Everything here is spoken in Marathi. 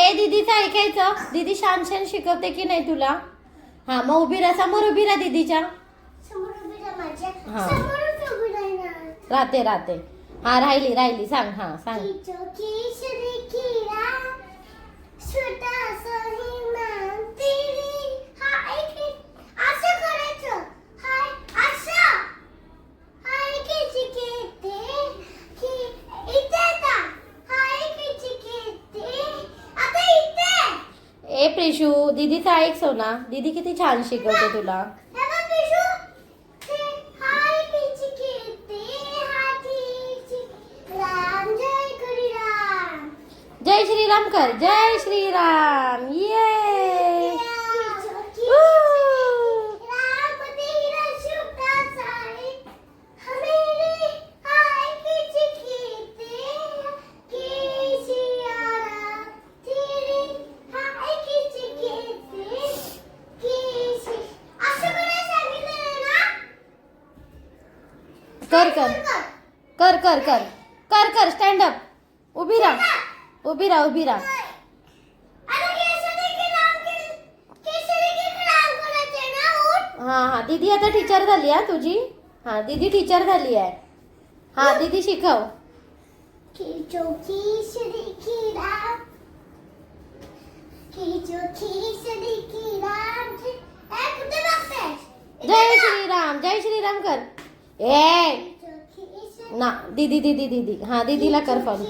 ऐकायचं दीदी छान छान शिकवते की नाही तुला? हा मग उभी राहा समोर उभी राहा दीदीच्या. हा. राहते राहते. हा राहिली राहिली. सांग हा सांग. खिचडी ए प्रिशू दीदीचा ऐक सोना दीदी किती छान शिकवते तुला. जय श्रीराम. कर. जय श्रीराम. ये कर कर कर कर कर कर कर स्टँड अप उभी राहा उभी राहा उभी राहा. हा हा दीदी आता टीचर झाली हा तुझी? हा दीदी टीचर झाली आहे हा. दीदी शिकव जय श्रीराम जय श्रीराम कर. ए! ना दीदी दीदी दीदी हा दीदीला कर फॉलो